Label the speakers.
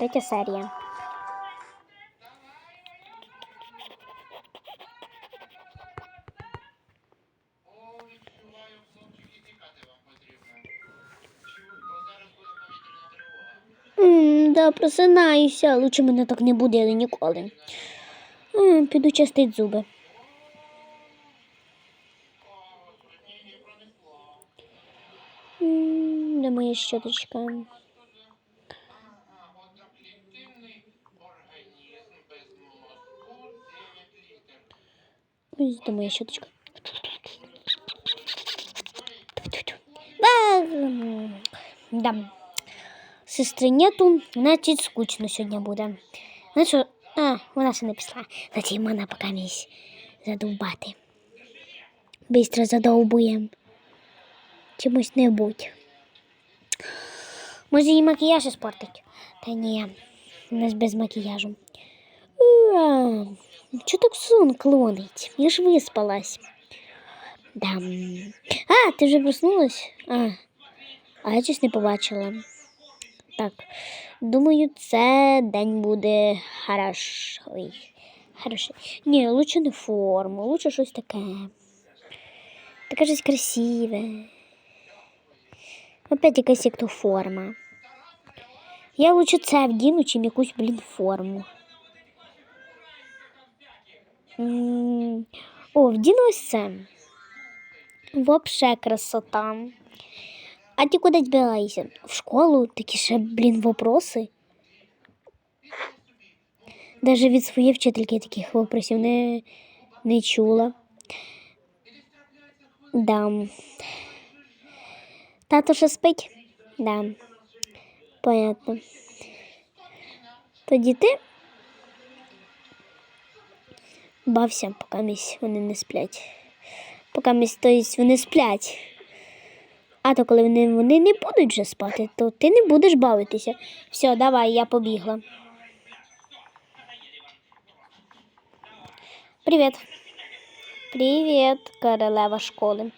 Speaker 1: третя серія. М, да, просинаюся. Лучше мене так не буде ніколи. Піду чистить зуби. Де моя щоточка? Ось де моя м, Да. Сестри нету, значить скучно сьогодні буде. Ну що, а, вона ще не пішла. Значить, мене поки місь задовбати. Бистро задовбуємо. Чомусь небудь. Може їй макіяж іспортить? Та ні, у нас без макіяжу. Чого так сон клонить? Я ж виспалась. Да. А, ти вже проснулась? А, а я щось не побачила. Так, думаю, це день буде хороший. Хороший. Ні, лучше не форму, лучше щось таке. Таке щось красиве. Опять якась як то форма. Я лучше це вдіну, чим якусь, блін, форму. О, вдіну ось це. Вообще красота. А ти куди збираєшся? В школу? Такі ще, блін, вопроси. Даже від своєї вчительки таких вопросів не, не чула. Да. Тато ще спить? Да. Понятно. Тоді ти бався, поки місь вони не сплять. Поки місь, то есть вони сплять. А то коли вони, вони не будуть вже спати, то ти не будеш бавитися. Все, давай, я побігла. Привіт. Привіт, королева школи.